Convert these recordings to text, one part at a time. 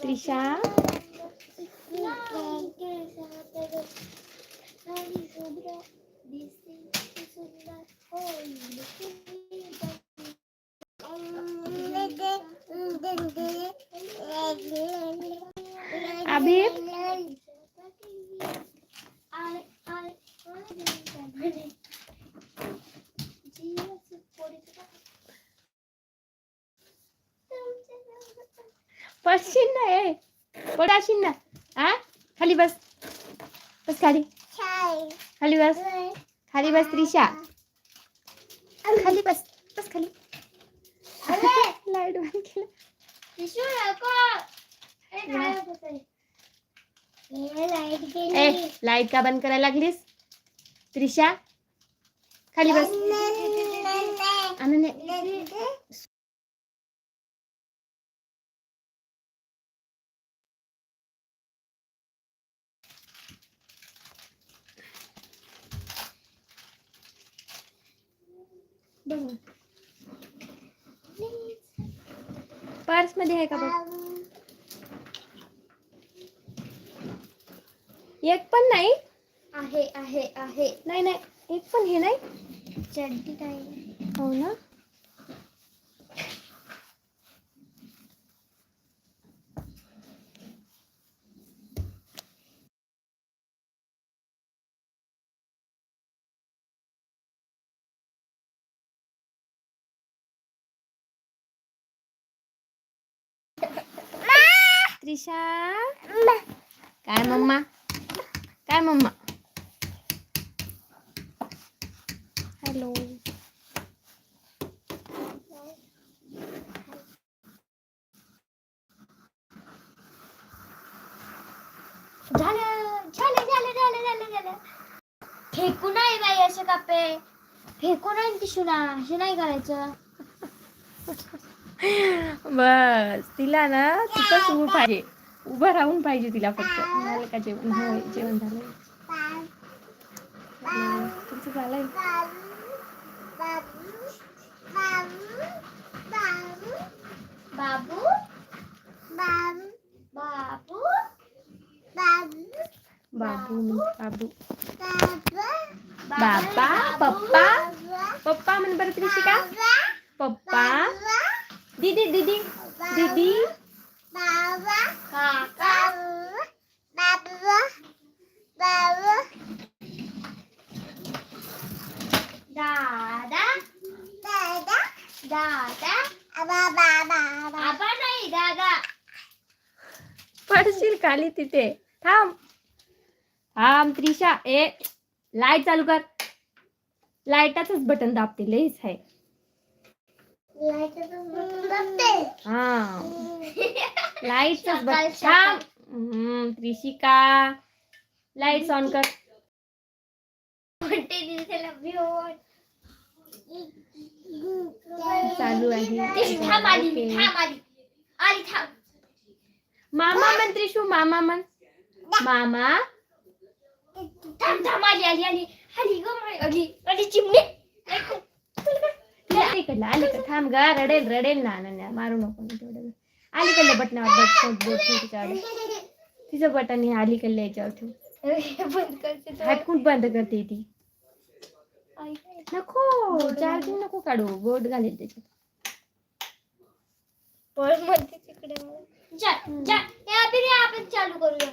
Trisha? Abi बस. खाली बस त्रिशा. खाली बस बस खाली. लाइट बंद केलं. ए लाइट का बंद करायला लागलीस? त्रिशा खाली बस. पर्समध्ये आहे का बघ? एक पण नाही? आहे आहे आहे. नाही नाही. एक पण हे नाही? चड्डी नाही हो ना? त्रिशा काय मम्मा काय मम्मा हॅलो झालं झालं झालं झालं झालं झालं फेकू नाही बाई असे कापे फेकू नाही टिशूला असे नाही करायचं बस तिला ना तिथंच उभं पाहिजे. उभं राहून पाहिजे तिला फक्त. झालं का जेवण? होय जेवण झालं हं, तुमचं झालंय? बाबू? बाबू? बाबू बाबू. बाबा? पप्पा? पप्पा म्हण बरं त्रिशिका पप्पा? दीदी दीदी. दीदी. काका दादा. दादा. आबा नाही दादा. पडशील खाली तिथे. थांब. थांब त्रिशा. ए लाइट चालू कर. लाईटाचंच बटन दाबते लईच आहे हा. हम्म, त्रिशिका. लाइट ऑन कर. चालू आहे. मामा म्हण त्रिशू मामा म्हण. मामा. थांब थांब आली आली आली आली ग आली आली चिमणी. अलीकडलं अलीकडं थांब ग रडेल रडेल ना अनन्या मारू नको ना तेवढं अलीकडल्या बटनावर बट बट बोट ठेव तिच्यावर तिचं बटन हे अलीकडल्या याच्यावर ठेव बंद करते तो. हटकून बंद करते ती आई. नको चार्जिंग नको काढू बोट घालेल त्याच्यात पळ म्हणते तिकडे मला. जा जा या अभिनय आपण चालू करूया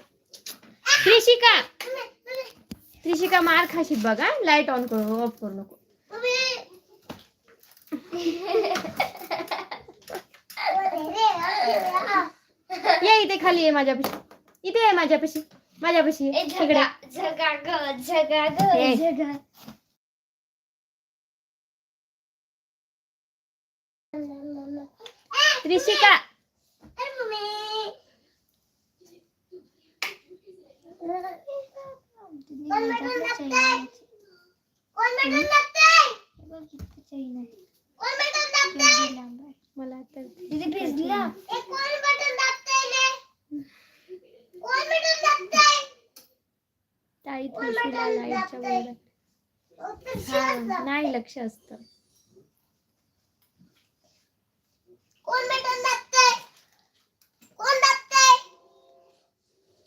त्रिशिका त्रिशिका मार खाशील बघा लाइट ऑन करू ऑफ करू नको ये इथे खाली ये माझ्यापाशी. इथे आहे माझ्यापाशी. माझ्यापाशी ए ये. तिकडे झगा झगा ग झगा ग ए. झगा त्रिशिका मला तर दीदी भिजला. ताई त्रिशूला लाईटच्या वर हा नाही लक्ष असतं.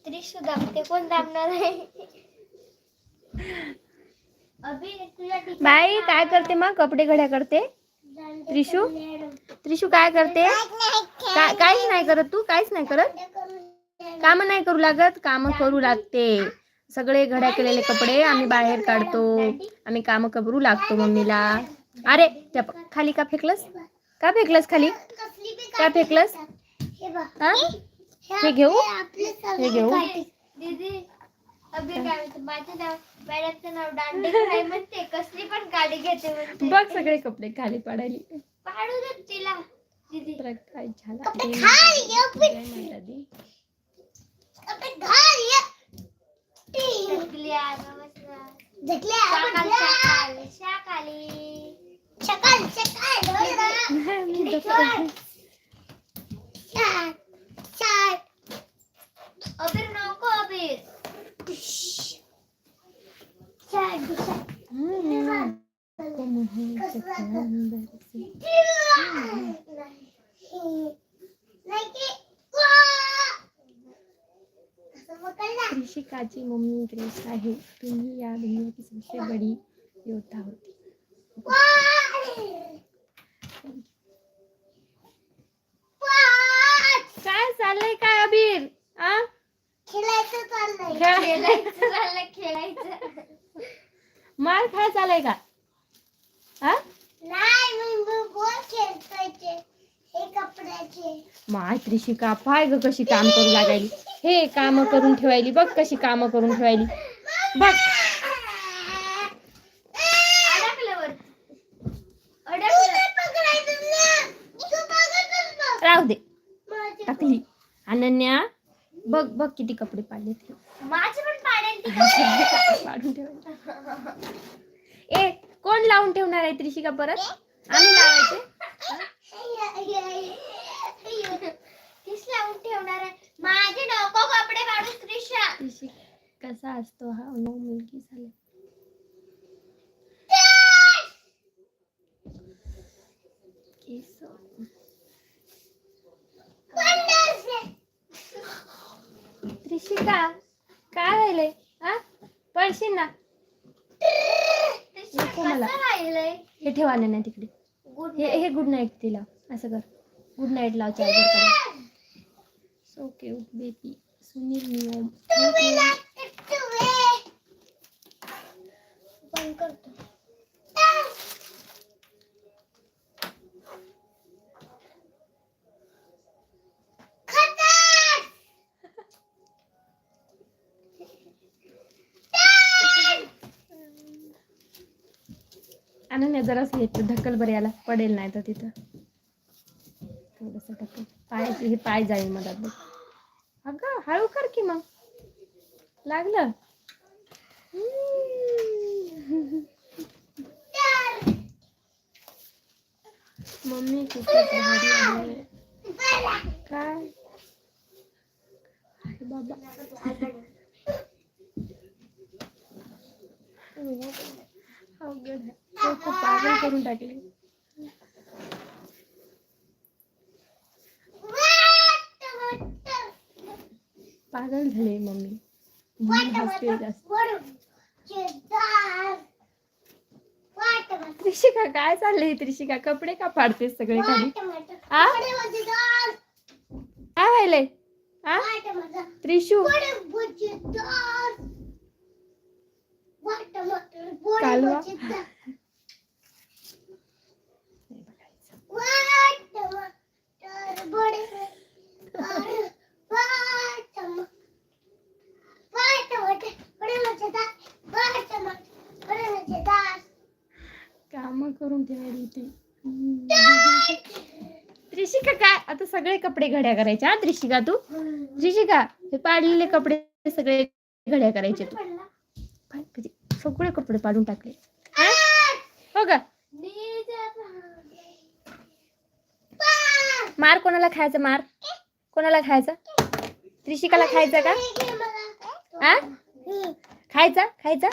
त्रिशू दाबते कोण दाबणार आहे? बाई काय करते मग? कपडे घड्या करते? त्रिशू? त्रिशू काय करते? काहीच नाही करत तू? काहीच नाही करत? काम नाही करू लागत काम करू लागते. सगळे घड्या केलेले कपडे आम्ही बाहेर काढतो. आम्ही काम करू लागतो मम्मीला. अरे त्या खाली का फेकलस? का फेकलस खाली? का फेकलस? हा? हे घेऊ? हे घेऊ? बघ सगळे कपडे खाली पाडायली. पाडू दे तिला. दीदी प्रकाश झाला कपडे जय खाली, माता- जय माता दी. मी जसं- अबीर नको अबीर हम्म. अंदर से. ऋषिकाची मम्मी ग्रेस आहे. तुम्ही या दुनिया की सबसे बड़ी योद्धा होती. काय चाललंय काय अबीर? आ? खेळायचं चाललंय. खेळ- खेळायचं चाललंय खेळायचं. मार खाय चालय का? हा नाही मी बोल खेळतोय माय त्रिशिका पाय ग कशी काम करू लागायली. हे काम करून ठेवायली. बघ कशी काम करून ठेवायली. बघ. अडकलं वर अडकलं राहू दे. टाकली. अनन्या बघ बघ किती कपडे पाडले ते. माझे पण पाडेल ती. पाडून ठेवायचे ए कोण लावून ठेवणार आहे त्रिशिका परत? आम्ही लावायचे? माझे नको कपडे काढू त्रिशा. त्रिशिक कसा असतो हा? नऊ मुलगी झाली. त्रिशिका काय राहिलंय हा? पळशील ना? नको मला. हे ठेवा नाही तिकडे. हे हे गुड नाईट तिला. असं कर. गुड नाईट लाव चार्जर कर सो क्यूट बेबी सुनील नियम करतो. अनन्या जरास घेत ढकल बरं याला पडेल नाही तर तिथं. थोडस ढकल पाय हे पाय जाईल मधात बघ. अगं हळू कर की मग. लागलं? मम्मी कुठे काय? बाबा. अवघड आहे. पागल करून टाकले. पागल झाले मम्मी. हसते जास्त. त्रिशिका काय चाललंय त्रिशिका? कपडे का पाडते सगळे खाली? काय व्हायलंय? त्रिशू. कालवा? काम करून ठेवायली ती त्रिशिका काय? आता सगळे कपडे घड्या करायचे हा त्रिशिका तू? त्रिशिका हे पाडलेले कपडे सगळे घड्या करायचे तू. सगळे कपडे पाडून टाकले हा? हो का मार कोणाला खायचं मार? कोणाला खायचं? त्रिशिकाला खायचं का? आ? खायचा? खायचा?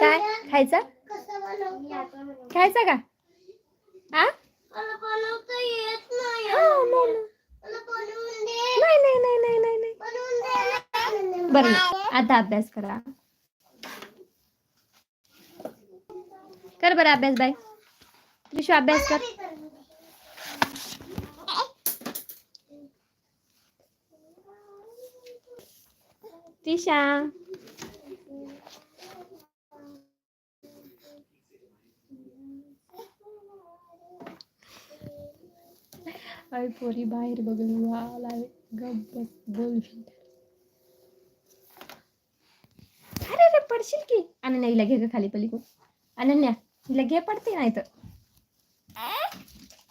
काय? खायचा? खायचा का? आ? नाही नाही, नाही. नाही नाही नाही. बरं आता अभ्यास करा. कर बरं अभ्यास बाय त्रिशू अभ्यास कर. त्रिशा अरे पोरी बाहेर बघून वाला गप्प बोल अरे अरे पडशील की अनन्या हिला घे ग खाली पलीकडून अनन्या हिला घे पडते नाही तर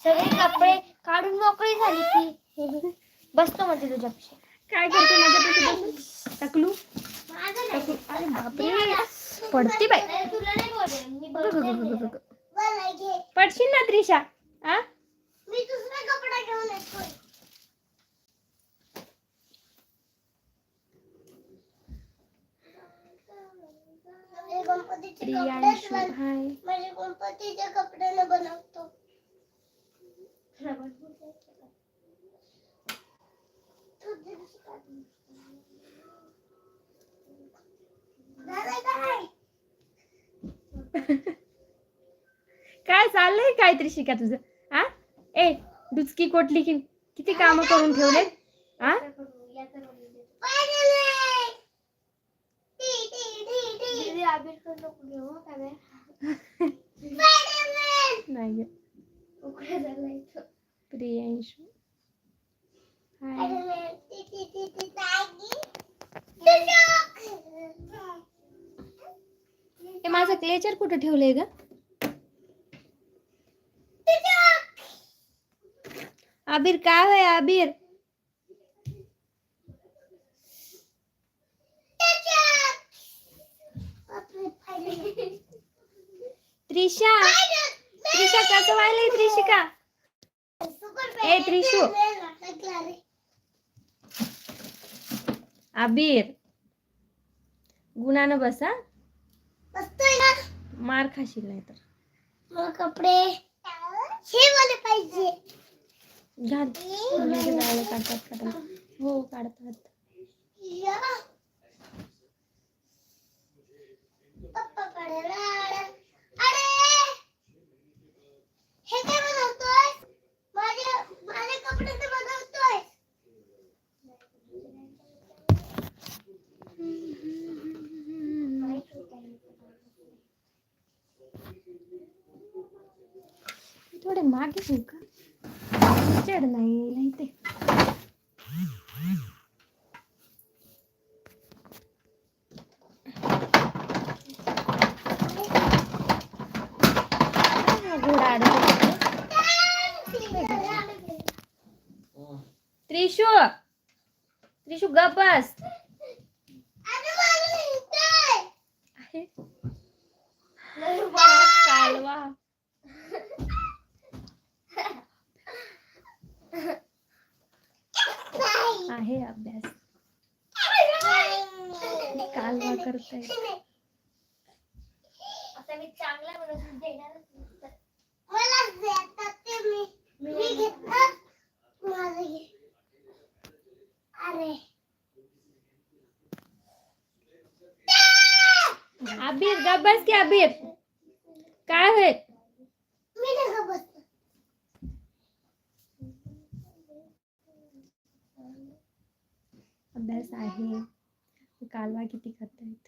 सगळे कपडे काढून मोकळी झाली ती बसतो म्हणते तुझ्यापाशी काय करते माझ्यापाशी बसून? टकलू? अरे बापरे. पडते बाई. पडशील ना त्रिशा? येतो माझे गणपतीचे कपडे बनवतो. काय चाललंय काय त्रिशिका तुझं? आ? ए डुचकी कोटली की किती काम करून ठेवलेत? आ? नाही. प्रियांशू. हे क्लेचर कुठं ठेवलंय ग आबिर काय होय आबिर? त्रिशा। त्रिशा कसं व्हायलंय त्रिशिका? ए, त्रिशू. आबिर. गुणानं बसा. बसतोय ना. मार खाशील नाही तर मग कपडे. हे वाले पाहिजे. घाल. काढतात काढतात. हो काढतात. या. पप्पा पडेल अरे! हे काय बनवतोय माझे माझे कपडे बनवतोय थोडे मागे घेऊ का चढ नाही यायला इथे हा, घोडा अडकला. त्रिशू त्रिशू गप बस अरे मला निघतोय. आहे कालवा आहे अभ्यास आता मी चांगला म्हणून देणारच नसतं. मला देतात ते मी. मी घेतलं माझं घे. अरे. अबीर गप बस की अबीर. काय होईल अभ्यास आहे. कालवा किती करतायत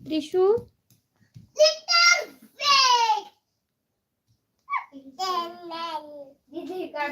त्रिशू दीदी काय